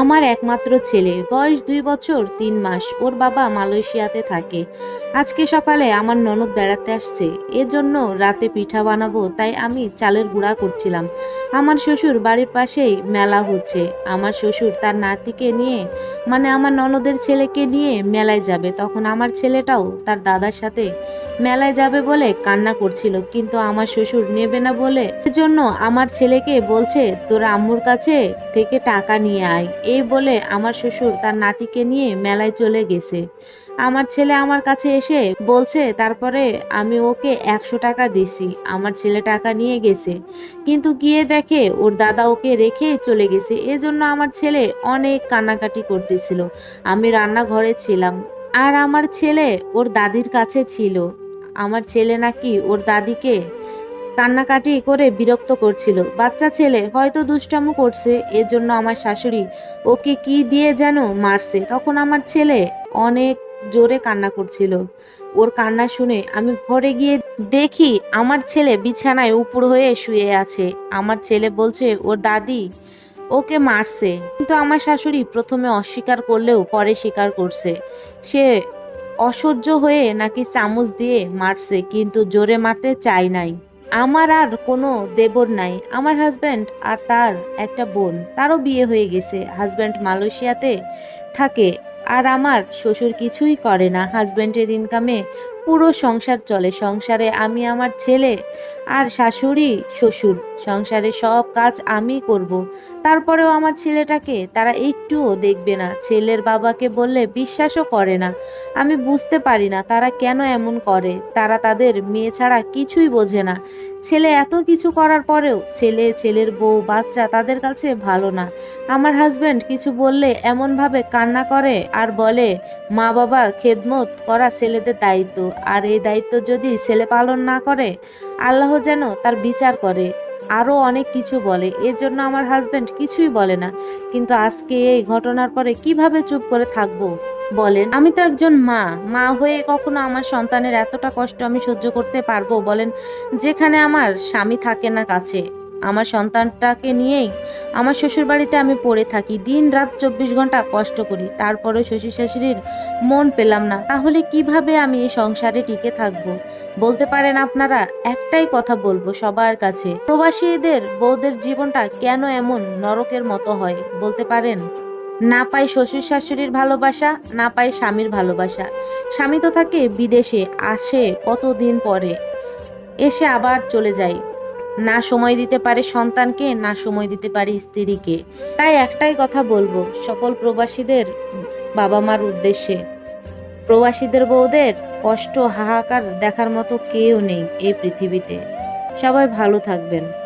আমার একমাত্র ছেলে। বয়স দুই বছর, তিন মাস। ওর বাবা মালয়েশিয়াতে থাকে। আজকে সকালে আমার ননদ বেড়াতে আসছে। এজন্য রাতে পিঠা বানাবো, তাই আমি চালের গুঁড়া করছিলাম। আমার শ্বশুর বাড়ির পাশেই মেলা হচ্ছে। আমার শ্বশুর তার নাতিকে নিয়ে মানে আমার ননদের ছেলেকে নিয়ে মেলায় যাবে। তখন আমার ছেলেটাও তার দাদার সাথে মেলায় যাবে বলে কান্না করছিল। কিন্তু আমার শ্বশুর নেবে না বলে জন্য আমার ছেলেকে বলছে, তোর আম্মুর কাছে থেকে টাকা নিয়ে আয়। এই বলে আমার শ্বশুর তার নাতিকে নিয়ে মেলায় চলে গেছে। আমার ছেলে আমার কাছে এসে বলছে, তারপরে আমি ওকে একশো টাকা দিছি। আমার ছেলে টাকা নিয়ে গেছে। কিন্তু গিয়ে দেখে ওর দাদা ওকে রেখে চলে গেছে। এজন্য আমার ছেলে অনেক কান্নাকাটি করতেছিল। আমি রান্নাঘরে ছিলাম। আর আমার ছেলে ওর দাদির কাছে ছিল। আমার ছেলে নাকি ওর দাদিকে কান্নাকাটি করে বিরক্ত করছিল। বাচ্চা ছেলে হয়তো দুষ্টামো করছে এর জন্য আমার শাশুড়ি ওকে কি দিয়ে যেন মারছে। তখন আমার ছেলে অনেক জোরে কান্না করছিল। ওর কান্না শুনে আমি ঘরে গিয়ে দেখি আমার ছেলে বিছানায় উপর হয়ে শুয়ে আছে। আমার ছেলে বলছে, ওর দাদি ওকে মারছে। কিন্তু আমার শাশুড়ি প্রথমে অস্বীকার করলেও পরে স্বীকার করছে। সে অসহ্য হয়ে নাকি চামচ দিয়ে মারছে, কিন্তু জোরে মারতে চাই নাই। আমার আর কোনো দেবর নাই। আমার হাজব্যান্ড আর তার একটা বোন, তারও বিয়ে হয়ে গেছে। হাজব্যান্ড মালয়েশিয়াতে থাকে। আর আমার শ্বশুর কিছুই করে না হাজব্যান্ডের ইনকামে পুরো সংসার চলে। সংসারে আমি আমার ছেলে আর শাশুড়ি, শ্বশুর। সংসারে সব কাজ আমি করব। তারপরেও আমার ছেলেটাকে তারা একটুও দেখবে না। ছেলের বাবাকে বললে বিশ্বাসও করে না। আমি বুঝতে পারি না তারা কেন এমন করে। তারা তাদের মেয়ে ছাড়া কিছুই বোঝে না। ছেলে এত কিছু করার পরেও ছেলে, ছেলের বউ, বাচ্চা তাদের কাছে ভালো না। আমার হাজব্যান্ড কিছু বললে এমনভাবে কান্না করে আর বলে মা বাবার খেদমত করা ছেলেদের দায়িত্ব। আর এই দায়িত্ব যদি ছেলে পালন না করে, আল্লাহ যেন তার বিচার করে। আরও অনেক কিছু বলে। এর জন্য আমার হাজব্যান্ড কিছুই বলে না। কিন্তু আজকে এই ঘটনার পরে কীভাবে চুপ করে থাকব? বলেন, আমি তো একজন মা। মা হয়ে কখনো আমার সন্তানের এতটা কষ্ট আমি সহ্য করতে পারব? বলেন, যেখানে আমার স্বামী থাকে না কাছে। আমার সন্তানটাকে নিয়েই আমার শ্বশুর বাড়িতে আমি পড়ে থাকি। দিন রাত চব্বিশ ঘণ্টা কষ্ট করি তারপরে শ্বশুর শাশুড়ির মন পেলাম না। তাহলে কীভাবে আমি এই সংসারে টিকে থাকব? বলতে পারেন আপনারা, একটাই কথা বলব সবার কাছে, প্রবাসীদের বউদের জীবনটা কেন এমন নরকের মতো হয়? বলতে পারেন, না পাই শ্বশুর শাশুড়ির ভালোবাসা, না পাই স্বামীর ভালোবাসা। স্বামী তো থাকে বিদেশে, আসে কতদিন পরে, এসে আবার চলে যায়। না সময় দিতে পারে সন্তানকে, না সময় দিতে পারে স্ত্রীকে। তাই একটাই কথা বলব, সকল প্রবাসীদের বাবা মার উদ্দেশ্যে। প্রবাসীদের বউদের কষ্ট, হাহাকার দেখার মতো কেউ নেই এই পৃথিবীতে। সবাই ভালো থাকবেন।